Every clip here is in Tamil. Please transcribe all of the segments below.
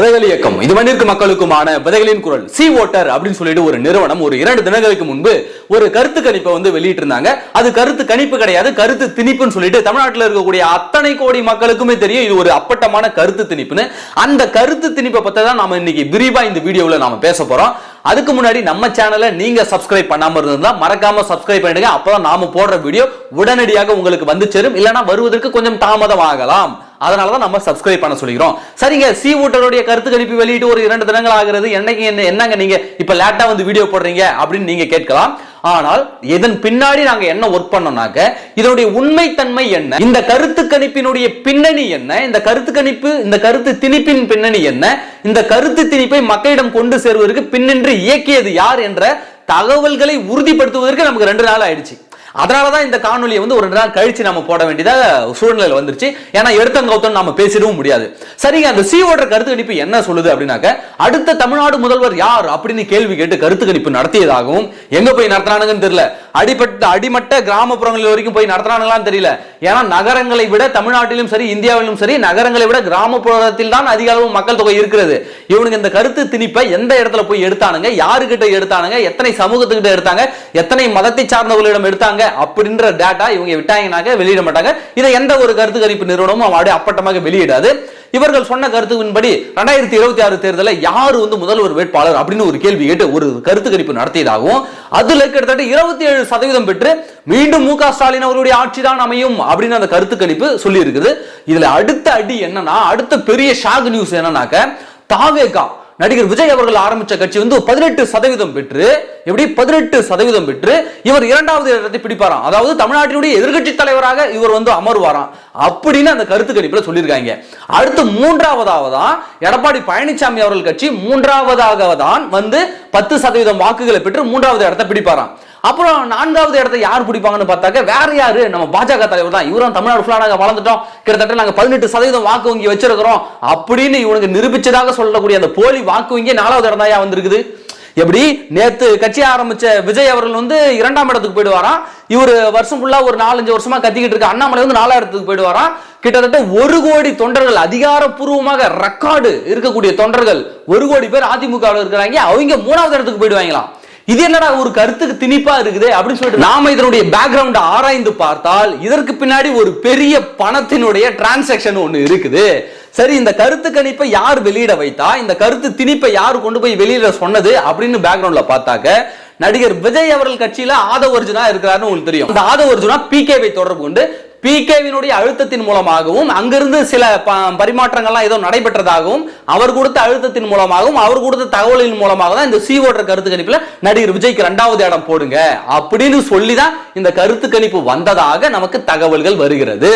விதைகள் இயக்கம். இது மண்ணிற்கு மக்களுக்குமான விதைகளின் குரல். சி ஓட்டர் அப்படின்னு சொல்லிட்டு ஒரு நிறுவனம் ஒரு இரண்டு தினங்களுக்கு முன்பு ஒரு கருத்து கணிப்பை வந்து வெளியிட்டு இருந்தாங்க அது கருத்து கணிப்பு கிடையாது கருத்து திணிப்புன்னு சொல்லிட்டு தமிழ்நாட்டில் இருக்கக்கூடிய அத்தனை கோடி மக்களுக்குமே தெரியும். இது ஒரு அப்பட்டமான கருத்து திணிப்புன்னு. அந்த கருத்து திணிப்பை பத்தி தான் நாம இன்னைக்கு விரிவா இந்த வீடியோவில் நாம பேச போறோம். அதுக்கு முன்னாடி நம்ம சேனலை நீங்க சப்ஸ்கிரைப் பண்ணாம இருந்தா மறக்காம சப்ஸ்கிரைப் பண்ணிடுங்க. அப்பதான் நாம போடுற வீடியோ உடனடியாக உங்களுக்கு வந்து சேரும். இல்லைன்னா வருவதற்கு கொஞ்சம் தாமதம் ஆகலாம். அதனாலதான் நம்ம சப்ஸ்கிரைப் பண்ண சொல்லிக்கிறோம். சரிங்க சி ஊட்டருடைய கருத்து கணிப்பு வெளியிட்டு ஒரு இரண்டு தினங்கள் ஆகிறது. என்னைக்கு என்ன என்னங்க நீங்க இப்ப லேட்டா வந்து வீடியோ போடுறீங்க அப்படின்னு நீங்க கேட்கலாம். ஆனால் இதன் பின்னாடி நாங்க என்ன ஒர்க் பண்ணோம்னாக்க இதனுடைய உண்மைத்தன்மை என்ன? இந்த கருத்து கணிப்பினுடைய பின்னணி என்ன? இந்த கருத்து கணிப்பு இந்த கருத்து திணிப்பின் பின்னணி என்ன? இந்த கருத்து திணிப்பை மக்களிடம் கொண்டு சேர்வதற்கு பின்னின்று இயக்கியது யார் என்ற தகவல்களை உறுதிப்படுத்துவதற்கு நமக்கு ரெண்டு நாள் ஆயிடுச்சு. அதனாலதான் இந்த காணொலியை வந்து ஒரு ரெண்டு நாள் கழிச்சு நம்ம போட வேண்டியதா சூழ்நிலை வந்துருச்சு. ஏன்னா எடுத்தங்கௌத்தம் நாம பேசிடவும் முடியாது. சரிங்க அந்த சி ஓட்டர் கருத்து கணிப்பு என்ன சொல்லுது அப்படின்னாக்க அடுத்த தமிழ்நாடு முதல்வர் யார் அப்படின்னு கேள்வி கேட்டு கருத்து கணிப்பு நடத்தியதாகவும் எங்க போய் நடத்தினானுங்கன்னு தெரியல. அடிப்பட்ட அடிமட்ட கிராமப்புறங்களில் வரைக்கும் போய் நடத்தினானுங்களான்னு தெரியல. ஏன்னா நகரங்களை விட தமிழ்நாட்டிலும் சரி இந்தியாவிலும் சரி நகரங்களை விட கிராமப்புறத்தில் தான் அதிக அளவு மக்கள் தொகை இருக்கிறது. இவனுக்கு இந்த கருத்து திணிப்பை எந்த இடத்துல போய் எடுத்தானுங்க யாருக்கிட்ட எடுத்தானுங்க எத்தனை சமூகத்துக்கிட்ட எடுத்தாங்க எத்தனை மதத்தை சார்ந்தவர்களிடம் எடுத்தாங்க விட்டாங்க அப்படின்ற டேட்டா இவங்க விட்டாங்கனாக்க வெளியிட மாட்டாங்க. இதை எந்த ஒரு கருத்து கணிப்பு நிறுவனமும் அப்படியே அப்பட்டமாக வெளியிடாது. இவர்கள் சொன்ன கருத்துவின்படி ரெண்டாயிரத்தி இருபத்தி ஆறு தேர்தலில் யார் வந்து முதல்வர் வேட்பாளர் அப்படின்னு ஒரு கேள்வி கேட்டு ஒரு கருத்து கணிப்பு நடத்தியதாகவும் அதுல கிட்டத்தட்ட இருபத்தி ஏழு சதவீதம் பெற்று மீண்டும் மு க ஸ்டாலின் அவருடைய ஆட்சி தான் அமையும் அப்படின்னு அந்த கருத்து கணிப்பு சொல்லி இருக்குது இதுல அடுத்த அடி என்னன்னா அடுத்த பெரிய ஷாக் நியூஸ் என்னன்னாக்க தாவேகா நடிகர் விஜய் அவர்கள் ஆரம்பிச்ச கட்சி வந்து பதினெட்டு சதவீதம் பெற்று எப்படி பதினெட்டு சதவீதம் பெற்று இவர் இரண்டாவது இடத்தை பிடிப்பாராம். அதாவது தமிழ்நாட்டினுடைய எதிர்கட்சி தலைவராக இவர் வந்து அமர்வாராம். அப்படின்னு அந்த கருத்து கணிப்புல சொல்லியிருக்காங்க. அடுத்து மூன்றாவதாவதான் எடப்பாடி பழனிசாமி அவர்கள் கட்சி மூன்றாவதாக தான் வந்து பத்து சதவீதம் வாக்குகளை பெற்று மூன்றாவது இடத்தை பிடிப்பாராம். அப்புறம் நான்காவது இடத்தை யார் பிடிப்பாங்கன்னு பார்த்தாக்க வேற யாரு? நம்ம பாஜக தலைவர் தான். இவரும் தமிழ்நாடு ஃபுல்லாக நாங்கள் வளர்ந்துட்டோம். கிட்டத்தட்ட நாங்கள் பதினெட்டு சதவீதம் வாக்கு வங்கி வச்சிருக்கிறோம். அப்படின்னு இவனுக்கு நிரூபிச்சதாக சொல்லக்கூடிய அந்த போலி வாக்கு வங்கி நாலாவது இடம் தான் வந்திருக்குது. எப்படி? நேத்து கட்சி ஆரம்பிச்ச விஜய் அவர்கள் வந்து இரண்டாம் இடத்துக்கு போயிடுவாராம். இவர் வருஷம் ஃபுல்லா ஒரு நாலஞ்சு வருஷமா கத்திக்கிட்டு இருக்க அண்ணாமலை வந்து நாலாயிரத்துக்கு போயிடுவாராம். கிட்டத்தட்ட ஒரு கோடி தொண்டர்கள் அதிகாரப்பூர்வமாக ரெக்கார்டு இருக்கக்கூடிய தொண்டர்கள் ஒரு கோடி பேர் அதிமுக இருக்கிறாங்க. அவங்க மூணாவது இடத்துக்கு போயிடுவாங்களாம். இது என்னடா ஒரு கருத்துக்கு திணிப்பா இருக்குது அப்படின்னு சொல்லிட்டு நாம இதனுடைய பேக்ரவுண்ட் ஆராய்ந்து பார்த்தால் இதற்கு பின்னாடி ஒரு பெரிய பணத்தினுடைய டிரான்சாக்ஷன் ஒன்று இருக்குது. சரி இந்த கருத்து கணிப்பை யார் வெளியிட வைத்தா இந்த கருத்து திணிப்பை யார் கொண்டு போய் வெளியிட சொன்னது அப்படின்னு பேக்ரவுண்ட்ல பார்த்தாக்க நடிகர் விஜய் அவர்கள் கட்சியில ஆதவ அர்ஜுனா இருக்கிறாருன்னு உங்களுக்கு தெரியும். அந்த ஆதவ அர்ஜுனா பிகேவை தொடர்பு கொண்டு பிகேவினுடைய அழுத்தத்தின் மூலமாகவும் அங்கிருந்து சில ப- பரிமாற்றங்கள்லாம் ஏதோ நடைபெற்றதாகவும் அவர் கொடுத்த அழுத்தத்தின் மூலமாகவும் அவர் கொடுத்த தகவலின் மூலமாக தான் இந்த சி கருத்து கணிப்புல நடிகர் விஜய்க்கு ரெண்டாவது இடம் போடுங்க அப்படின்னு சொல்லி தான் இந்த கருத்து கணிப்பு வந்ததாக நமக்கு தகவல்கள் வருகிறது.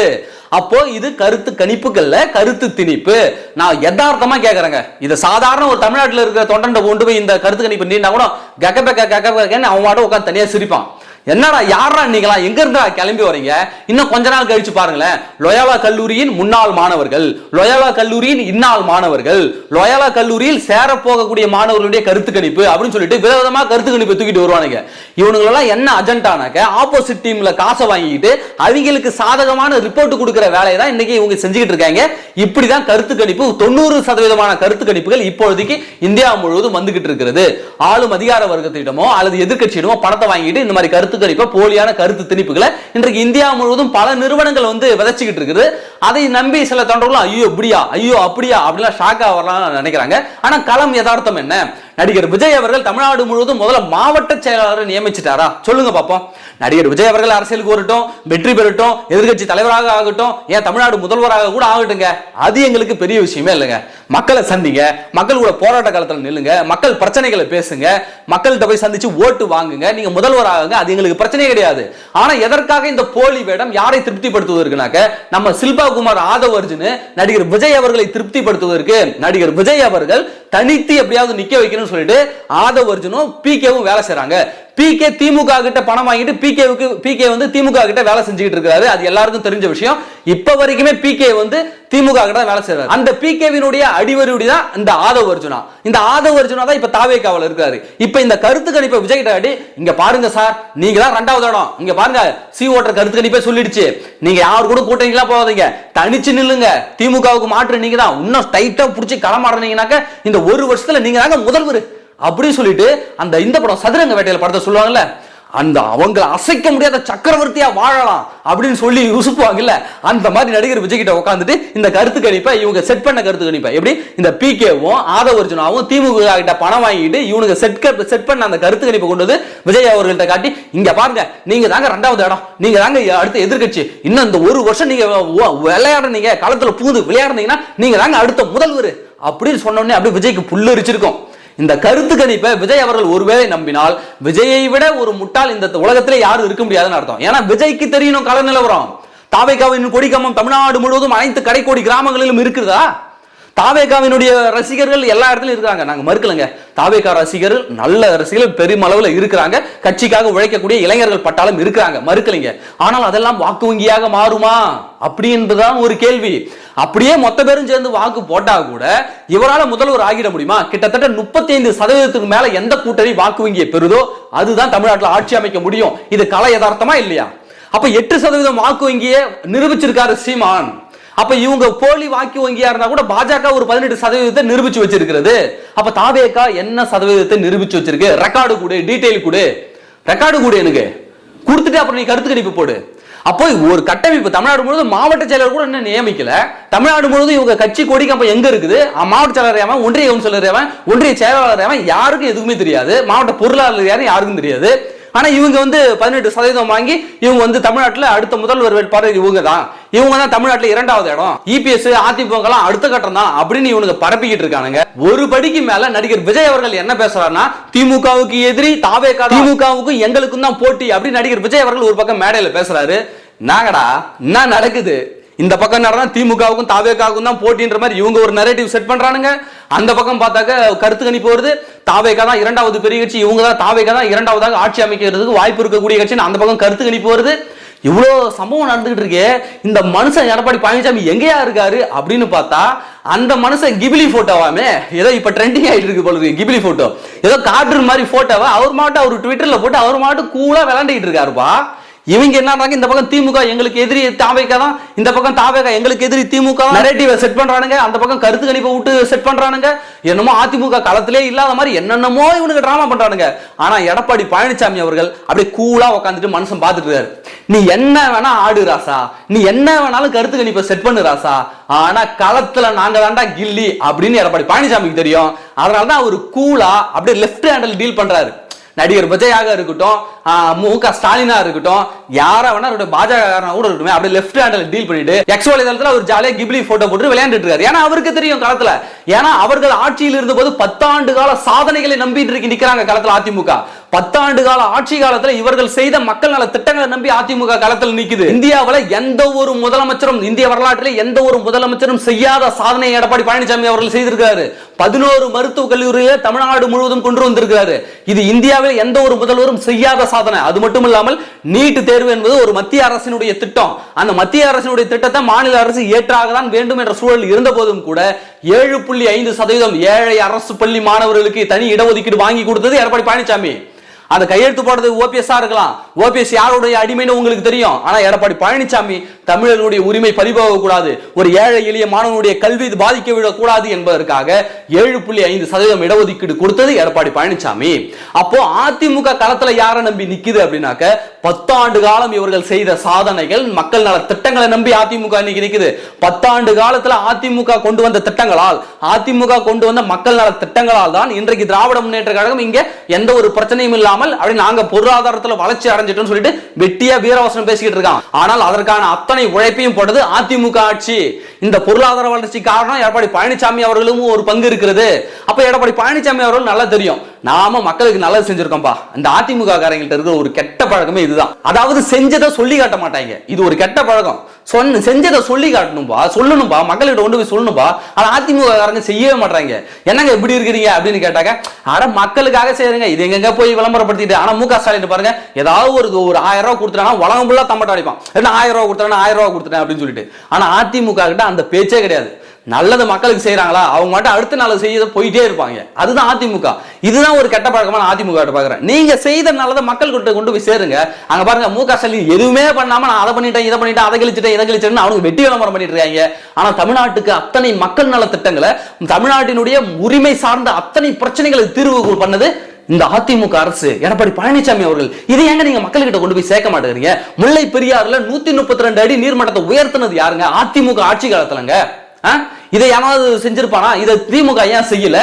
அப்போ இது கருத்து கணிப்புகள்ல கருத்து திணிப்பு. நான் யதார்த்தமா கேக்குறேங்க. இது சாதாரண ஒரு தமிழ்நாட்டில் இருக்கிற தொண்டன்ட கொண்டு போய் இந்த கருத்து கணிப்பு நீண்டா கூட ககபெக்க ககபெக்கன்னு அவன் உட்காந்து தனியா சிரிப்பான். என்னடா யாரா நீங்களா? எங்க இருந்தா கிளம்பி வரீங்க இன்னும் கொஞ்ச நாள் கழிச்சு பாருங்களேன். லொயாலா கல்லூரியின் முன்னாள் மாணவர்கள் லொயாலா கல்லூரியின் இன்னாள் மாணவர்கள் லொயாலா கல்லூரியில் சேர போகக்கூடிய மாணவர்களுடைய கருத்து கணிப்பு அப்படின்னு சொல்லிட்டு விதவிதமா கருத்து கணிப்பு தூக்கிட்டு வருவானுங்க. இவனுங்களெல்லாம் என்ன அஜெண்டானாக்க ஆப்போசிட் டீம்ல காசை வாங்கிட்டு அவங்களுக்கு சாதகமான ரிப்போர்ட் கொடுக்கிற வேலையை தான் இன்னைக்கு இவங்க செஞ்சுக்கிட்டு இருக்காங்க. இப்படிதான் கருத்து கணிப்பு தொண்ணூறு சதவீதமான கருத்து கணிப்புகள் இப்பொழுதைக்கு இந்தியா முழுவதும் வந்துகிட்டு இருக்கிறது. ஆளும் அதிகார வர்க்கத்திடமோ அல்லது எதிர்க்கட்சியிடமோ பணத்தை வாங்கிட்டு இந்த மாதிரி கருத்து கணிப்பை போலியான கருத்து திணிப்புகளை இன்றைக்கு இந்தியா முழுவதும் பல நிறுவனங்கள் வந்து விதைச்சிக்கிட்டு இருக்குது. அதை நம்பி சில தொண்டர்களும் ஐயோ இப்படியா ஐயோ அப்படியா அப்படிலாம் ஷாக்கா வரலாம் நினைக்கிறாங்க. ஆனா களம் யதார்த்தம் என்ன? நடிகர் விஜய் அவர்கள் தமிழ்நாடு முழுவதும் முதல்ல மாவட்ட செயலாளரை நியமிச்சிட்டாரா? சொல்லுங்க பாப்போம். நடிகர் விஜய் அவர்கள் அரசியலுக்கு வரட்டும் வெற்றி பெறட்டும் எதிர்க்கட்சி தலைவராக ஆகட்டும் ஏன் தமிழ்நாடு முதல்வராக கூட ஆகட்டுங்க அது எங்களுக்கு பெரிய விஷயமே இல்லைங்க. மக்களை சந்திங்க மக்கள் கூட போராட்ட காலத்தில் நில்லுங்க மக்கள் பிரச்சனைகளை பேசுங்க மக்கள்கிட்ட போய் சந்திச்சு ஓட்டு வாங்குங்க நீங்க முதல்வராகுங்க அது எங்களுக்கு பிரச்சனையே கிடையாது. ஆனா எதற்காக இந்த போலி வேடம் யாரை திருப்திப்படுத்துவதற்குனாக்க நம்ம சில்பா குமார் ஆதவ் அர்ஜுன் நடிகர் விஜய் அவர்களை திருப்திப்படுத்துவதற்கு நடிகர் விஜய் அவர்கள் தனித்து எப்படியாவது நிக்க வைக்கணும் அப்படின்னு சொல்லிட்டு ஆதவ் அர்ஜுனும் பிகேவும் வேலை செய்கிறாங்க பிகே திமுக கிட்ட பணம் வாங்கிட்டு பிகேவுக்கு பிகே வந்து திமுக கிட்ட வேலை செஞ்சுக்கிட்டு இருக்காரு அது எல்லாருக்கும் தெரிஞ்ச விஷயம். இப்ப வரைக்குமே பிகே வந்து திமுக கிட்ட தான் வேலை செய்யறாரு அந்த பிகேவினுடைய அடிவருடி தான் இந்த ஆதவ அர்ஜுனா. இந்த ஆதவ அர்ஜுனா தான் இப்ப தாவேக்காவில் இருக்காரு. இப்ப இந்த கருத்து கணிப்பை விஜய் கிட்ட காட்டி இங்க பாருங்க சார் நீங்க தான் ரெண்டாவது இடம். இங்க பாருங்க சி ஓட்டர் கருத்து கணிப்பே சொல்லிடுச்சு. நீங்க யாரு கூட கூட்டணிலாம் போகாதீங்க. தனிச்சு நில்லுங்க. திமுகவுக்கு மாற்று நீங்க தான். இன்னும் டைட்டா பிடிச்சி களமாடுறீங்கனாக்க இந்த ஒரு வருஷத்துல நீங்க தாங்க முதல்வர். அப்படின்னு சொல்லிட்டு அந்த இந்த படம் சதுரங்க வேட்டையில படத்தை சொல்லுவாங்கல்ல அந்த அவங்கள அசைக்க முடியாத சக்கரவர்த்தியா வாழலாம் அப்படின்னு சொல்லி உசுப்புவாங்கல்ல அந்த மாதிரி நடிகர் விஜய் கிட்ட உட்காந்துட்டு இந்த கருத்து கணிப்பை இவங்க செட் பண்ண கருத்து கணிப்பை எப்படி? இந்த பிகேவும் ஆதவர்ஜுனாவும் திமுக கிட்ட பணம் வாங்கிட்டு இவனுங்க செட் செட் பண்ண அந்த கருத்து கணிப்பை கொண்டு வந்து விஜய் அவர்கள்ட்ட காட்டி இங்க பாருங்க நீங்க தாங்க ரெண்டாவது இடம் நீங்க தாங்க அடுத்த எதிர்க்கட்சி. இன்னும் இந்த ஒரு வருஷம் நீங்க வ- விளையாடுறீங்க களத்துல பூந்து விளையாடுனீங்கன்னா நீங்க தாங்க அடுத்த முதல்வர். அப்படின்னு சொன்னோடனே அப்படியே விஜய்க்கு புல்லரிச்சிருக்கும். இந்த கருத்து கணிப்பை விஜய் அவர்கள் ஒருவேளை நம்பினால் விஜயை விட ஒரு முட்டாள் இந்த உலகத்திலே யாரும் இருக்க முடியாதுன்னு அர்த்தம். ஏன்னா விஜய்க்கு தெரியணும் கலநிலவரம் தாவைக்காவின் கொடிக்கம்பம் தமிழ்நாடு முழுவதும் அனைத்து கடைக்கோடி கிராமங்களிலும் இருக்குதா? தாவேகாவினுடைய ரசிகர்கள் எல்லா இடத்துலயும் இருக்காங்க நாங்க மறுக்கலங்க. தாவேகா ரசிகர்கள் நல்ல ரசிகர்கள் பெருமளவில் இருக்கிறாங்க. கட்சிக்காக உழைக்கக்கூடிய இளைஞர்கள் பட்டாலும் இருக்கிறாங்க. மறுக்கலைங்க. ஆனால் அதெல்லாம் வாக்கு வங்கியாக மாறுமா? அப்படி என்பதுதான் ஒரு கேள்வி. அப்படியே மொத்த பேரும் சேர்ந்து வாக்கு போட்டா கூட இவரால் முதல்வர் ஆகிட முடியுமா? கிட்டத்தட்ட முப்பத்தி ஐந்து சதவீதத்துக்கு மேல எந்த கூட்டணி வாக்கு வங்கியை பெறுதோ அதுதான் தமிழ்நாட்டில் ஆட்சி அமைக்க முடியும். இது கலை யதார்த்தமா இல்லையா? அப்ப எட்டு சதவீதம் வாக்கு வங்கியை நிரூபிச்சிருக்காரு சீமான். அப்ப இவங்க போலி வாக்கு வங்கியா இருந்தா கூட பாஜக ஒரு பதினெட்டு சதவீதத்தை நிரூபிச்சு வச்சிருக்கிறது. அப்ப தாவேகா என்ன சதவீதத்தை நிரூபிச்சு வச்சிருக்கு? ரெக்கார்டு கூட டீட்டெயில் கூட. ரெக்கார்டு கூட எனக்கு. கொடுத்துட்டு அப்புறம் நீ கருத்து கணிப்பு போடு. அப்போ ஒரு கட்டமைப்பு தமிழ்நாடு முழுவதும் மாவட்ட செயலர் கூட இன்னும் நியமிக்கல? தமிழ்நாடு முழுவதும் இவங்க கட்சி கொடி கம்பம் எங்க இருக்குது? மாவட்ட செயலர் ஏவன் ஒன்றிய கவுன்சிலர் ஏவன் ஒன்றிய செயலாளர் ஏவன் யாருக்கும் எதுவுமே தெரியாது. மாவட்ட பொருளாளர் யாரும் யாருக்கும் தெரியாது. ஆனா இவங்க வந்து பதினெட்டு சதவீதம் வாங்கி இவங்க வந்து தமிழ்நாட்டுல அடுத்த முதல்வர் வேட்பாளர் இவங்க தான் இவங்க தான் தமிழ்நாட்டுல இரண்டாவது இடம். இபிஎஸ் அதிமுக எல்லாம் அடுத்த கட்டம் தான் அப்படின்னு இவனுங்க பரப்பிக்கிட்டு இருக்கானுங்க. ஒரு படிக்கு மேல நடிகர் விஜய் அவர்கள் என்ன பேசுறாருன்னா திமுகவுக்கு எதிரி தாவேகா திமுகவுக்கும் எங்களுக்கும் தான் போட்டி அப்படின்னு நடிகர் விஜய் அவர்கள் ஒரு பக்கம் மேடையில பேசுறாரு. நாங்கடா என்ன நடக்குது? இந்த பக்கம் நடந்தா திமுகவுக்கும் தாவேகாவுக்கும் தான் போட்டின்ற மாதிரி இவங்க ஒரு நரேட்டிவ் செட் பண்றானுங்க. அந்த பக்கம் பார்த்தாக்க கருத்து கணிப்பு வருது. தாவேக்கா தான் இரண்டாவது பெரிய கட்சி இவங்க தான் தாவேக்கா தான் இரண்டாவதாக ஆட்சி அமைக்கிறதுக்கு வாய்ப்பு இருக்கக்கூடிய கட்சின்னு அந்த பக்கம் கருத்து கணிப்பு வருது. இவ்வளோ சம்பவம் நடந்துகிட்டு இருக்கே. இந்த மனுஷன் எடப்பாடி பழனிசாமி எங்கேயா இருக்காரு அப்படின்னு பார்த்தா அந்த மனுஷன் கிபிலி போட்டோவாமே. ஏதோ இப்போ ட்ரெண்டிங் ஆகிட்டு இருக்கு போல கிபிலி போட்டோ ஏதோ கார்டூன் மாதிரி போட்டோவா அவர் மாட்டும் அவர் ட்விட்டரில் போட்டு அவர் மாட்டும் கூலாக விளாண்டுக்கிட்டு இருக்காருப்பா. இவங்க என்னன்றாங்க இந்த பக்கம் திமுக எங்களுக்கு எதிரி தாவேக்கா தான். இந்த பக்கம் தாவேக்கா எங்களுக்கு எதிரி திமுக நரேட்டிவை செட் பண்றானுங்க. அந்த பக்கம் கருத்து கணிப்பை விட்டு செட் பண்றானுங்க. என்னமோ அதிமுக காலத்திலே இல்லாத மாதிரி என்னென்னமோ இவனுக்கு டிராமா பண்றானுங்க. ஆனா எடப்பாடி பழனிசாமி அவர்கள் அப்படியே கூலா உட்காந்துட்டு மனுஷன் பார்த்துட்டு இருக்காரு. நீ என்ன வேணா ஆடு ராசா. நீ என்ன வேணாலும் கருத்து கணிப்பை செட் பண்ணு ராசா. ஆனா களத்துல நாங்க தாண்டா கில்லி அப்படின்னு எடப்பாடி பழனிசாமிக்கு தெரியும். அதனாலதான் அவர் கூலா அப்படியே லெஃப்ட் ஹேண்டில் டீல் பண்றாரு. நடிகர் விஜயாக இருக்கட்டும் மு க ஸ்டாலினா இருக்கட்டும் யாரா வேணா அவருடைய பாஜக கூட இருக்கட்டும் அப்படியே லெஃப்ட் ஹேண்டில் டீல் பண்ணிட்டு எக்ஸ் வலைதளத்துல அவர் ஜாலியாக கிப்லி போட்டோ போட்டு விளையாண்டுட்டு இருக்காரு. ஏன்னா அவருக்கு தெரியும் காலத்துல. ஏன்னா அவர்கள் ஆட்சியில் இருந்தபோது பத்தாண்டு கால சாதனைகளை நம்பிட்டு இருக்கு நிக்கிறாங்க காலத்துல அதிமுக. பத்தாண்டு கால ஆட்சி காலத்துல இவர்கள் செய்த மக்கள் நல திட்டங்களை நம்பி அதிமுக காலத்தில் நிக்குது. இந்தியாவில் எந்த ஒரு முதலமைச்சரும் இந்திய வரலாற்றிலே எந்த ஒரு முதலமைச்சரும் செய்யாத சாதனை எடப்பாடி பழனிசாமி அவர்கள் செய்திருக்காரு பதினோரு மருத்துவக் கல்லூரியில தமிழ்நாடு முழுவதும் கொண்டு வந்திருக்கிறாரு. இது இந்தியாவில் எந்த ஒரு முதல்வரும் செய்யாத சாதனை. அது மட்டும் இல்லாமல் நீட் தேர்வு என்பது ஒரு மத்திய அரசினுடைய திட்டம். அந்த மத்திய அரசினுடைய திட்டத்தை மாநில அரசு ஏற்றாக தான் வேண்டும் என்ற சூழல் இருந்த போதும் கூட ஏழு புள்ளி ஐந்து சதவீதம் ஏழை அரசு பள்ளி மாணவர்களுக்கு தனி இடஒதுக்கீடு வாங்கி கொடுத்தது எடப்பாடி பழனிசாமி. அந்த கையெழுத்து போடுறது ஓபிஎஸ் இருக்கலாம். ஓபிஎஸ் யாருடைய அடிமைன்னு உங்களுக்கு தெரியும். ஆனா எடப்பாடி பழனிசாமி தமிழர்களுடைய உரிமை பறிபோகக்கூடாது. ஒரு ஏழை எளிய மாணவனுடைய கல்வி இது பாதிக்க விடக்கூடாது என்பதற்காக ஏழு புள்ளி ஐந்து சதவீதம் இடஒதுக்கீடு கொடுத்தது எடப்பாடி பழனிசாமி அப்போ அதிமுக களத்துல யாரை நம்பி நிக்குது அப்படின்னாக்க பத்தாண்டு காலம் இவர்கள் செய்த சாதனைகள் மக்கள் நல திட்டங்களை நம்பி அதிமுக இன்னைக்கு நிக்குது. பத்தாண்டு காலத்துல அதிமுக கொண்டு வந்த திட்டங்களால் அதிமுக கொண்டு வந்த மக்கள் நல திட்டங்களால் தான் இன்றைக்கு திராவிட முன்னேற்ற கழகம் இங்க எந்த ஒரு பிரச்சனையும் இல்லாமல் அப்படி நாங்க பொருளாதாரத்துல வளர்ச்சி அடைஞ்சிட்டோம்னு சொல்லிட்டு வெட்டியா வீரவசனம் பேசிக்கிட்டு இருக்கான் ஆனால் அதற்கான அத்தனை உழைப்பையும் போட்டது அதிமுக ஆட்சி. இந்த பொருளாதார வளர்ச்சி காரணம் எடப்பாடி பழனிசாமி அவர்களும் ஒரு பங்கு இருக்கிறது. அப்ப எடப்பாடி பழனிசாமி அவர்கள் நல்லா தெரியும். நாம மக்களுக்கு நல்லது செஞ்சிருக்கோம்பா. இந்த அதிமுக காரங்கள்ட்ட இருக்கிற ஒரு கெட்ட பழக்கமே இதுதான். அதாவது செஞ்சதை சொல்லி காட்ட மாட்டாங்க. இது ஒரு கெட்ட பழக்கம். சொன்ன செஞ்சதை சொல்லி காட்டணும்பா சொல்லணும்பா மக்கள்கிட்ட கொண்டு போய் சொல்லணும்பா ஆனால் அதிமுக காரங்க செய்யவே மாட்டாங்க என்னங்க இப்படி இருக்கிறீங்க அப்படின்னு கேட்டாங்க அட மக்களுக்காக செய்யறீங்க. இது எங்கெங்க போய் விளம்பரப்படுத்திட்டு ஆனா மு க ஸ்டாலின் பாருங்க ஏதாவது ஒரு ஒரு ஆயிரம் ரூபா கொடுத்துட்டானா உலகம் ஃபுல்லா தம்பட்ட அடிப்பான். என்ன ஆயிரம் ரூபா கொடுத்தா ஆயிரம் ரூபா கொடுத்துட்டேன் அப்படின்னு சொல்லிட்டு. ஆனா அதிமுக கிட்ட அந்த பேச்சே கிடையாது. நல்லது மக்களுக்கு செய்கிறாங்களா அவங்க மட்டும் அடுத்த நாள் செய்ய போயிட்டே இருப்பாங்க. அதுதான் அதிமுக. இதுதான் ஒரு கெட்ட பழக்கமான அதிமுக பார்க்குறேன் நீங்கள் செய்த நல்லதை மக்கள் கிட்ட கொண்டு போய் சேருங்க. அங்கே பாருங்க மு க ஸ்டாலின் எதுவுமே பண்ணாமல் நான் அதை பண்ணிட்டேன் இதை பண்ணிட்டேன் அதை கழிச்சிட்டேன் இதை கழிச்சிட்டேன் அவங்க வெட்டி விளம்பரம் பண்ணிட்டு இருக்காங்க. ஆனால் தமிழ்நாட்டுக்கு அத்தனை மக்கள் நல திட்டங்களை தமிழ்நாட்டினுடைய உரிமை சார்ந்த அத்தனை பிரச்சனைகளுக்கு தீர்வு பண்ணது இந்த அதிமுக அரசு. எடப்பாடி பழனிசாமி அவர்கள். இதை ஏங்க நீங்க மக்கள்கிட்ட கொண்டு போய் சேர்க்க மாட்டேங்கிறீங்க? முல்லை பெரியாறுல நூத்தி முப்பத்தி ரெண்டு அடி நீர்மட்டத்தை உயர்த்தினது யாருங்க? அதிமுக ஆட்சி காலத்துலங்க. ஆ? இதை யாராவது செஞ்சிருப்பானா? இதை திமுக ஏன் செய்யல?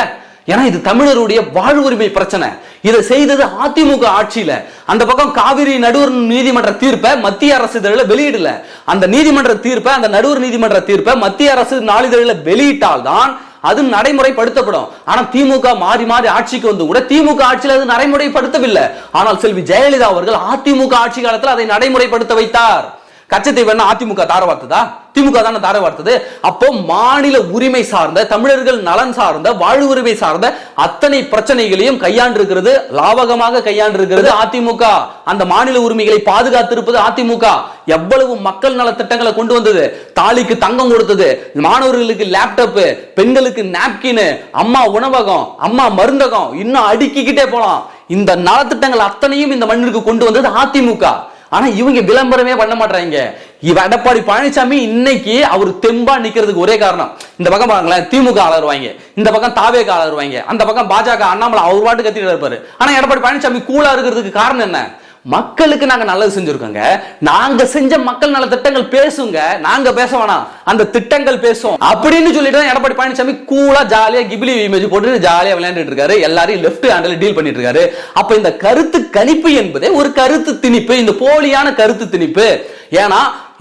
ஏன்னா இது தமிழருடைய வாழ்வுரிமை பிரச்சனை. இதை செய்தது அதிமுக ஆட்சியில. அந்த பக்கம் காவிரி நடுவர் நீதிமன்ற தீர்ப்பை மத்திய அரசு இதழில் வெளியிடல. அந்த நீதிமன்ற தீர்ப்பை அந்த நடுவர் நீதிமன்ற தீர்ப்பை மத்திய அரசு நாளிதழில் வெளியிட்டால்தான் அது நடைமுறைப்படுத்தப்படும். ஆனா திமுக மாறி மாறி ஆட்சிக்கு வந்து கூட திமுக ஆட்சியில் அது நடைமுறைப்படுத்தவில்லை. ஆனால் செல்வி ஜெயலலிதா அவர்கள் அதிமுக ஆட்சி காலத்தில் அதை நடைமுறைப்படுத்த வைத்தார். கச்சத்தீவு என்ன அதிமுக தார வார்த்ததா? திமுக தானே தார வார்த்தது. அப்போ மாநில உரிமை சார்ந்த தமிழர்கள் நலன் சார்ந்த வாழ்வு உரிமை சார்ந்த அத்தனை பிரச்சனைகளையும் கையாண்டிருக்கிறது லாவகமாக கையாண்டிருக்கிறது அதிமுக. அந்த மாநில உரிமைகளை பாதுகாத்திருப்பது அதிமுக. எவ்வளவு மக்கள் நல திட்டங்களை கொண்டு வந்தது? தாலிக்கு தங்கம் கொடுத்தது மாணவர்களுக்கு லேப்டாப் பெண்களுக்கு நாப்கின் அம்மா உணவகம் அம்மா மருந்தகம் இன்னும் அடுக்கிக்கிட்டே போலாம். இந்த நலத்திட்டங்கள் அத்தனையும் இந்த மண்ணிற்கு கொண்டு வந்தது அதிமுக. ஆனா இவங்க விளம்பரமே பண்ண மாட்டாங்க இவ எடப்பாடி பழனிசாமி இன்னைக்கு அவர் தெம்பா நிக்கிறதுக்கு ஒரே காரணம். இந்த பக்கம் பாருங்களேன் திமுக ஆளருவாங்க. இந்த பக்கம் தாவேக ஆளருவாங்க. அந்த பக்கம் பாஜக அண்ணாமலை அவர் பாட்டு கத்திட்டு இருப்பாரு. ஆனா எடப்பாடி பழனிசாமி கூலா இருக்கிறதுக்கு காரணம் என்ன? மக்களுக்கு நாங்க நல்லது செஞ்சிருக்கோங்க. நாங்க செஞ்ச மக்கள் நல திட்டங்கள் பேசுங்க. நாங்க பேச வேணாம். அந்த திட்டங்கள் பேசும் அப்படின்னு சொல்லிட்டு எடப்பாடி பழனிசாமி கூலா ஜாலியா கிபிலி இமேஜ் போட்டு ஜாலியா விளையாண்டுட்டு இருக்காரு. எல்லாரையும் லெஃப்ட் ஹேண்டில் டீல் பண்ணிட்டு இருக்காரு. அப்ப இந்த கருத்து கணிப்பு என்பதே ஒரு கருத்து திணிப்பு இந்த போலியான கருத்து திணிப்பு. ஏன்னா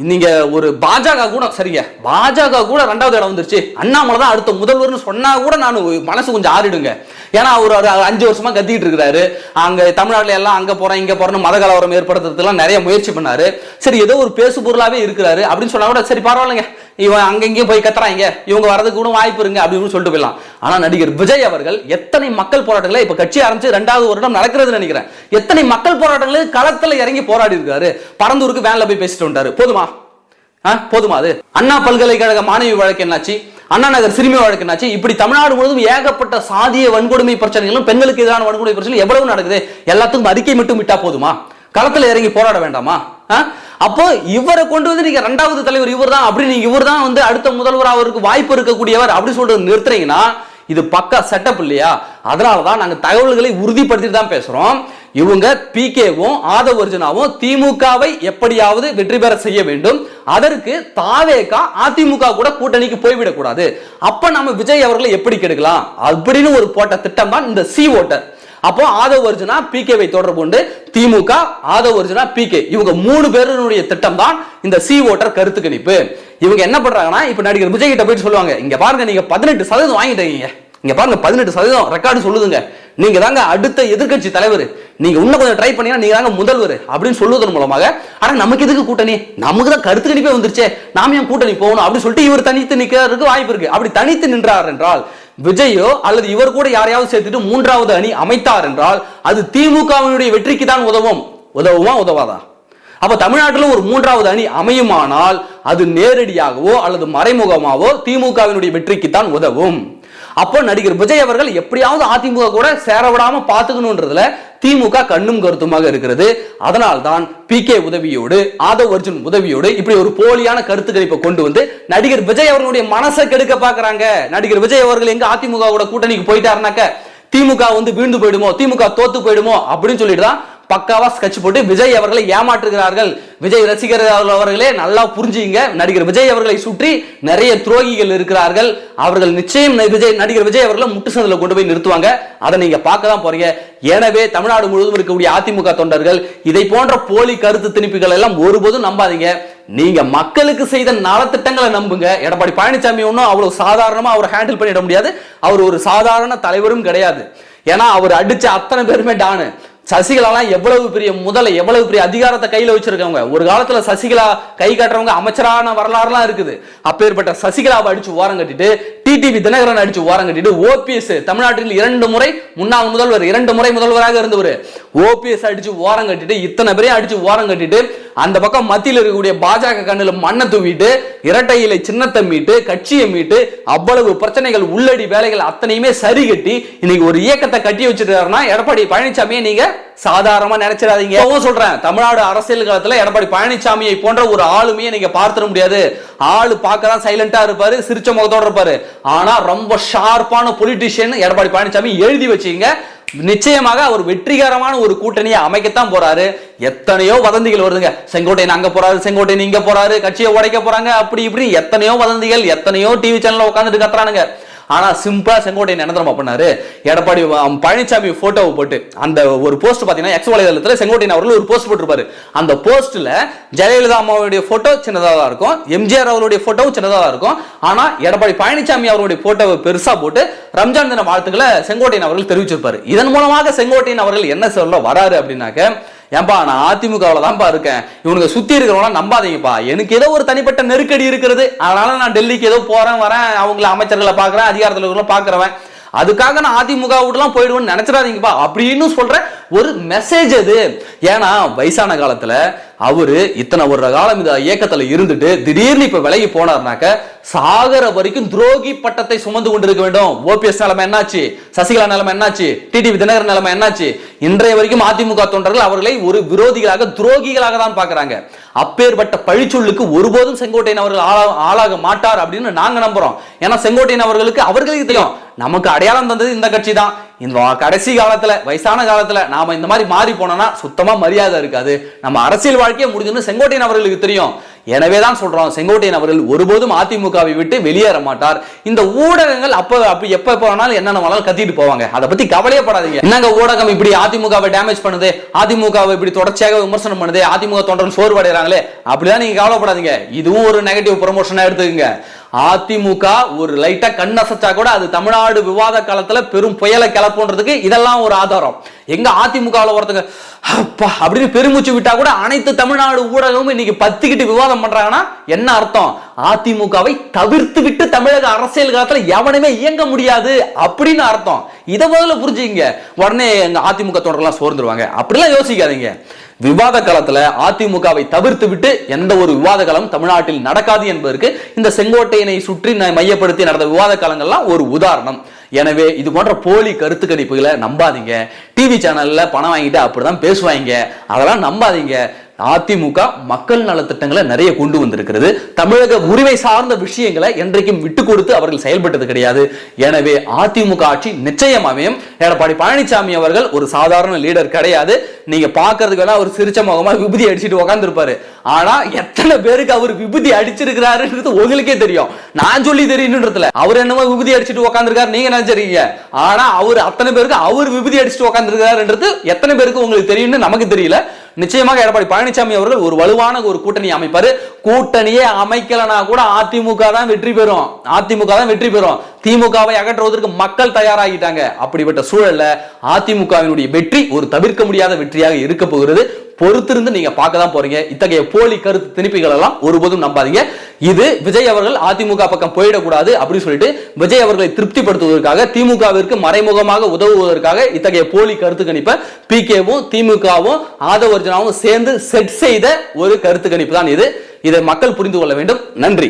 நீங்க ஒரு பாஜக கூட சரிங்க பாஜக கூட ரெண்டாவது இடம் வந்துருச்சு. அண்ணாமலை தான் அடுத்த முதல்வர்னு சொன்னா கூட நான் மனசு கொஞ்சம் ஆறிடுங்க. ஏன்னா அவர் ஒரு அஞ்சு வருஷமா கத்திட்டு இருக்கிறாரு. அங்க தமிழ்நாட்டுல எல்லாம் அங்க போறேன் இங்க போறேன்னு மத கலவரம் ஏற்படுத்துறதுலாம் நிறைய முயற்சி பண்ணாரு. சரி ஏதோ ஒரு பேசு பொருளாவே இருக்கிறாரு. அப்படின்னு சொன்னா கூட சரி பரவாயில்லைங்க. இவன் அங்கங்கேயும் போய் கத்துறாங்க. இவங்க வரதுக்கு கூட வாய்ப்பு இருங்க அப்படின்னு சொல்லிட்டு போயிடலாம். ஆனா நடிகர் விஜய் அவர்கள் எத்தனை மக்கள் போராட்டங்களை இப்ப கட்சி ஆரம்பிச்சு ரெண்டாவது வருடம் நடக்கிறதுன்னு நினைக்கிறேன். எத்தனை மக்கள் போராட்டங்களை களத்துல இறங்கி போராடி இருக்காரு. பரந்தூருக்கு வேன்ல போய் பேசிட்டு வந்தாரு போதுமா? போதுமா அது? அண்ணா பல்கலைக்கழக மாணவி வழக்கு என்னாச்சு? அண்ணா நகர் சிறுமி வழக்கு என்னாச்சு? இப்படி தமிழ்நாடு முழுவதும் ஏகப்பட்ட சாதிய வன்கொடுமை பிரச்சனைகளும் பெண்களுக்கு எதிரான வன்கொடுமை பிரச்சனை எவ்வளவு நடக்குது? எல்லாத்துக்கும் அறிக்கை மட்டும் விட்டா போதுமா? களத்துல இறங்கி போராட வேண்டாமா? ஆ? அப்போ இவரை கொண்டு வந்து நீங்க ரெண்டாவது தலைவர் இவர் தான் அப்படி நீங்க இவர் தான் வந்து அடுத்த முதல்வர் அவருக்கு வாய்ப்பு இருக்கக்கூடியவர் அப்படி சொல்றது நிறுத்துறீங்கன்னா இது பக்கா செட்டப் இல்லையா? அதனால தான் நாங்க தகவல்களை உறுதிப்படுத்திட்டு தான் பேசுறோம். இவங்க பிகேவும் ஆதவர்ஜனாவும் திமுகவை எப்படியாவது வெற்றி பெற செய்ய வேண்டும். அதற்கு தாவேகா அதிமுக கூட கூட்டணிக்கு போய்விடக் கூடாது அப்ப நம்ம விஜய் அவர்களை எப்படி கெடுக்கலாம்? அப்படின்னு ஒரு போட்ட திட்டம் தான் இந்த சி ஓட்டர். அப்போ ஆதவ் அர்ஜுனா பிகேவை தொடர்பு கொண்டு திமுக ஆதவ் அர்ஜுனா பிகே இவங்க மூணு பேருடைய திட்டம் தான் இந்த சி ஓட்டர் கருத்து கணிப்பு இவங்க என்ன பண்றாங்கன்னா இப்ப நடிகர் விஜய் கிட்ட போயிட்டு சொல்லுவாங்க இங்க பாருங்க நீங்க பதினெட்டு சதவீதம் வாங்கிட்டீங்க. இங்க பாருங்க பதினெட்டு சதவீதம் ரெக்கார்டு சொல்லுதுங்க. நீங்க தாங்க அடுத்த எதிர்க்கட்சி தலைவர். நீங்க இன்னும் கொஞ்சம் ட்ரை பண்ணீங்கன்னா நீங்க தாங்க முதல்வர் அப்படின்னு சொல்லுவதன் மூலமாக ஆனா நமக்கு எதுக்கு கூட்டணி? நமக்கு தான் கருத்து கணிப்பே வந்துருச்சே. நாம ஏன் கூட்டணி போகணும் அப்படின்னு சொல்லிட்டு இவர் தனித்து நிக்கிறதுக்கு வாய்ப்பு இருக்கு. அப்படி தனித்து நின்றார் என்றால் விஜயோ அல்லது இவர் கூட யாரையாவது சேர்த்துட்டு மூன்றாவது அணி அமைத்தார் என்றால் அது திமுகவினுடைய வெற்றிக்கு தான் உதவும். உதவுமா உதவாதா? அப்ப தமிழ்நாட்டில் ஒரு மூன்றாவது அணி அமையுமானால் அது நேரடியாகவோ அல்லது மறைமுகமாகவோ திமுகவினுடைய வெற்றிக்கு தான் உதவும். அப்போ நடிகர் விஜய் அவர்கள் எப்படியாவது அதிமுக கூட சேர விடாம பாத்துக்கணுன்றதுல திமுக கண்ணும் கருத்துமாக இருக்கிறது. அதனால்தான் பி கே உதவியோடு ஆதவ் அர்ஜுன் உதவியோடு இப்படி ஒரு போலியான கருத்துக்களை கணிப்பை கொண்டு வந்து நடிகர் விஜய் அவர்களுடைய மனசை கெடுக்க பாக்குறாங்க நடிகர் விஜய் அவர்கள் எங்க அதிமுக கூட கூட்டணிக்கு போயிட்டாருனாக்க திமுக வந்து வீழ்ந்து போயிடுமோ திமுக தோத்து போயிடுமோ அப்படின்னு சொல்லிட்டு தான் பக்காவா ஸ்கெட்ச் போட்டு விஜய் அவர்களை ஏமாற்றுகிறார்கள். விஜய் ரசிகர்கள் அவர்களே நல்லா புரிஞ்சுங்க. நடிகர் விஜய் அவர்களை சுற்றி நிறைய துரோகிகள் இருக்கிறார்கள். அவர்கள் நிச்சயம் விஜய் நடிகர் விஜய் அவர்களை முட்டுசந்தில் கொண்டு போய் நிறுத்துவாங்க. அதை நீங்க பார்க்க தான் போறீங்க. எனவே தமிழ்நாடு முழுவதும் இருக்கக்கூடிய அதிமுக தொண்டர்கள் இதை போன்ற போலி கருத்து திணிப்புகள் எல்லாம் ஒருபோதும் நம்பாதீங்க. நீங்க மக்களுக்கு செய்த நலத்திட்டங்களை நம்புங்க. எடப்பாடி பழனிசாமி ஒன்றும் அவ்வளவு சாதாரணமா அவர் ஹேண்டில் பண்ணிட முடியாது. அவர் ஒரு சாதாரண தலைவரும் கிடையாது. ஏன்னா அவர் அடிச்ச அத்தனை பேருமே டானு. சசிகலாலாம் எவ்வளவு பெரிய முதலை எவ்வளவு பெரிய அதிகாரத்தை கையில வச்சிருக்கவங்க. ஒரு காலத்துல சசிகலா கை காட்டுறவங்க அமைச்சரான வரலாறுலாம் இருக்குது. அப்பேற்பட்ட சசிகலாவை அடிச்சு ஓரம் கட்டிட்டு டிடிவி தினகரன் அடிச்சு ஓரம் கட்டிட்டு ஓபிஎஸ் தமிழ்நாட்டில் இரண்டு முறை முன்னாள் முதல்வர் இரண்டு முறை முதல்வராக இருந்தவர். ஓபிஎஸ் அடிச்சு ஓரம் கட்டிட்டு இத்தனை பேரையும் அடிச்சு ஓரம் கட்டிட்டு அந்த பக்கம் மத்தியில் இருக்கக்கூடிய பாஜக கண்ணில் மண்ணை தூவிட்டு இரட்டை இலை சின்னத்தை மீட்டு கட்சியை மீட்டு அவ்வளவு பிரச்சனைகள் உள்ளடி வேலைகள் அத்தனையுமே சரி கட்டி இன்னைக்கு ஒரு இயக்கத்தை கட்டி வச்சிருக்காருன்னா எடப்பாடி பழனிசாமியை நீங்க சாதாரணமா நினைச்சிடாதீங்க. சொல்றேன் தமிழ்நாடு அரசியல் காலத்துல எடப்பாடி பழனிசாமியை போன்ற ஒரு ஆளுமையை நீங்க பார்த்துட முடியாது. ஆளு பார்க்கதான் சைலண்டா இருப்பாரு சிரிச்ச முகத்தோட இருப்பாரு. ஆனா ரொம்ப ஷார்ப்பான பொலிட்டிஷியன் எடப்பாடி பழனிசாமி எழுதி வச்சீங்க. நிச்சயமாக அவர் வெற்றிகரமான ஒரு கூட்டணியை அமைக்கத்தான் போறாரு. எத்தனையோ வதந்திகள் வருதுங்க. செங்கோட்டையன் அங்க போறாரு செங்கோட்டையன் இங்க போறாரு கட்சியை உடைக்க போறாங்க அப்படி இப்படி எத்தனையோ வதந்திகள் எத்தனையோ டிவி சேனல்ல உட்காந்துட்டு கத்துறானுங்க. ஆனால் சிம்பிளாக செங்கோட்டையன் என்ன தெரியுமா பண்ணாரு? எடப்பாடி பழனிசாமி ஃபோட்டோவை போட்டு அந்த ஒரு போஸ்ட் பார்த்தீங்கன்னா எக்ஸ் வலைதளத்தில் செங்கோட்டையன் அவர்கள் ஒரு போஸ்ட் போட்டிருப்பாரு. அந்த போஸ்ட்டில் ஜெயலலிதா அம்மாவுடைய ஃபோட்டோ சின்னதாக தான் இருக்கும் எம்ஜிஆர் அவருடைய ஃபோட்டோவும் சின்னதாக தான் இருக்கும். ஆனால் எடப்பாடி பழனிசாமி அவருடைய ஃபோட்டோவை பெருசாக போட்டு ரம்ஜான் தின வாழ்த்துக்களை செங்கோட்டையன் அவர்கள் தெரிவிச்சிருப்பாரு. இதன் மூலமாக செங்கோட்டையன் அவர்கள் என்ன சொல்ல வராரு அப்படின்னாக்க ஏன்பா நான் அதிமுகவில் தான்ப்பா இருக்கேன். இவனுக்கு சுற்றி இருக்கிறவங்களாம் நம்பாதீங்கப்பா. எனக்கு ஏதோ ஒரு தனிப்பட்ட நெருக்கடி இருக்கிறது அதனால நான் டெல்லிக்கு ஏதோ போகிறேன் வரேன் அவங்கள அமைச்சர்களை பார்க்குறேன் அதிகாரத்தில் இருக்கிறவங்கள பார்க்குறவன். அதுக்காக நான் அதிமுக விட்டுலாம் போயிடுவேன்னு நினச்சிடாதீங்கப்பா. அப்படின்னு சொல்கிறேன் ஒரு மெசேஜ் அது. ஏன்னா வயசான காலத்துல அவரு இத்தனை ஒரு காலம் இந்த இயக்கத்துல இருந்துட்டு திடீர்னு இப்ப விலகி போனார்னாக்க சாகர வரைக்கும் துரோகி பட்டத்தை சுமந்து கொண்டிருக்க வேண்டும். ஓபிஎஸ் நிலைமை என்னாச்சு? சசிகலா நிலைமை என்னாச்சு? டிடிவி தினகரன் நிலைமை என்னாச்சு? இன்றைய வரைக்கும் அதிமுக தொண்டர்கள் அவர்களை ஒரு விரோதிகளாக துரோகிகளாக தான் பாக்குறாங்க அப்பேற்பட்ட பழிச்சொல்லுக்கு ஒருபோதும் செங்கோட்டையன் அவர்கள் ஆளாக ஆளாக மாட்டார் அப்படின்னு நாங்க நம்புறோம். ஏன்னா செங்கோட்டையன் அவர்களுக்கு அவர்களுக்கு தெரியும். நமக்கு அடையாளம் தந்தது இந்த கட்சி தான். இந்த கடைசி காலத்துல வயசான காலத்துல நாம இந்த மாதிரி மாறி போனோம்னா சுத்தமா மரியாதை இருக்காது. நம்ம அரசியல் வாழ்க்கையே முடிஞ்சுன்னு செங்கோட்டையன் அவர்களுக்கு தெரியும். எனவே தான் சொல்றோம் செங்கோட்டையன் அவர்கள் ஒருபோதும் அதிமுகவை விட்டு வெளியேற மாட்டார். இந்த ஊடகங்கள் அப்ப அப்ப எப்ப எப்போ வேணாலும் என்னென்ன வேணாலும் கத்திட்டு போவாங்க. அதை பத்தி கவலையப்படாதீங்க என்னங்க ஊடகம் இப்படி அதிமுகவை டேமேஜ் பண்ணுது? அதிமுகவை இப்படி தொடர்ச்சியாக விமர்சனம் பண்ணுது? அதிமுக தொண்டர்கள் சோர்வடைறாங்களே அப்படிதான் நீங்க கவலைப்படாதீங்க. இதுவும் ஒரு நெகட்டிவ் ப்ரொமோஷனா எடுத்துக்கங்க. அதிமுக ஒரு லைட்டா கண் அசைச்சா கூட அது தமிழ்நாடு விவாத காலத்துல பெரும் புயலை கிளப்புன்றதுக்கு இதெல்லாம் ஒரு ஆதாரம். எங்க அதிமுகவில் ஒருத்தங்க அப்பா அப்படின்னு பெருமூச்சு விட்டா கூட அனைத்து தமிழ்நாடு ஊடகமும் இன்னைக்கு பத்திக்கிட்டு விவாதம் பண்றாங்கன்னா என்ன அர்த்தம்? அதிமுகவை தவிர்த்து விட்டு தமிழக அரசியல் காலத்துல எவனுமே இயங்க முடியாது அப்படின்னு அர்த்தம். இதை முதல்ல புரிஞ்சுங்க உடனே எங்க அதிமுக தொடரெல்லாம் சோர்ந்துருவாங்க. அப்படிலாம் யோசிக்காதீங்க. விவாத காலத்துல அதிமுகவை தவிர்த்து விட்டு எந்த ஒரு விவாத காலம் தமிழ்நாட்டில் நடக்காது என்பதற்கு இந்த செங்கோட்டையினை சுற்றி மையப்படுத்தி நடந்த விவாத காலங்கள்லாம் ஒரு உதாரணம். எனவே இது போன்ற போலி கருத்து கணிப்புகளை நம்பாதீங்க. டிவி சேனல்ல பணம் வாங்கிட்டு அப்படிதான் பேசுவாங்க. அதெல்லாம் நம்பாதீங்க. அதிமுக மக்கள் நலத்திட்டங்களை நிறைய கொண்டு வந்திருக்கிறது. தமிழக உரிமை சார்ந்த விஷயங்களை என்றைக்கும் விட்டு கொடுத்து அவர்கள் செயல்பட்டது கிடையாது. எனவே அதிமுக ஆட்சி நிச்சயம் எடப்பாடி பழனிசாமி அவர்கள் ஒரு சாதாரண லீடர் கிடையாது. நீங்க பாக்குறதுக்கு வேணா அவர் சிரிச்ச முகமா விபூதி அடிச்சிட்டு உட்காந்துருப்பாரு ஆனா எத்தனை பேருக்கு அவர் விபூதி அடிச்சிருக்கிறாருன்றது உங்களுக்கே தெரியும். நான் சொல்லி தெரியுன்றதுல அவர் என்னமோ விபூதி அடிச்சிட்டு உட்காந்துருக்காரு நீங்க நினைச்சிருக்கீங்க. ஆனா அவர் அத்தனை பேருக்கு அவர் விபூதி அடிச்சுட்டு உட்காந்துருக்காருன்றது எத்தனை பேருக்கு உங்களுக்கு தெரியும்னு நமக்கு தெரியல. நிச்சயமாக எடப்பாடி பழனிசாமி அவர்கள் ஒரு வலுவான ஒரு கூட்டணி அமைப்பாரு. கூட்டணியே அமைக்கலனா கூட அதிமுக தான் வெற்றி பெறும். அதிமுக தான் வெற்றி பெறும். திமுகவை அகற்றுவதற்கு மக்கள் தயாராகிட்டாங்க. அப்படிப்பட்ட சூழல்ல அதிமுகவினுடைய வெற்றி ஒரு தவிர்க்க முடியாத வெற்றியாக இருக்க போகிறது. பொறுத்திருந்து நீங்க பார்க்க தான் போறீங்க. இத்தகைய போலி கருத்து திணிப்புகள் எல்லாம் ஒருபோதும் நம்பாதீங்க. இது விஜய் அவர்கள் அதிமுக பக்கம் போயிடக்கூடாது அப்படின்னு சொல்லிட்டு விஜய் அவர்களை திருப்திப்படுத்துவதற்காக திமுகவிற்கு மறைமுகமாக உதவுவதற்காக இத்தகைய போலி கருத்து கணிப்பை பிகேவும் திமுகவும் ஆதவர்ஜனாவும் சேர்ந்து செட் செய்த ஒரு கருத்து கணிப்பு தான் இது. இதை மக்கள் புரிந்து கொள்ள வேண்டும். நன்றி.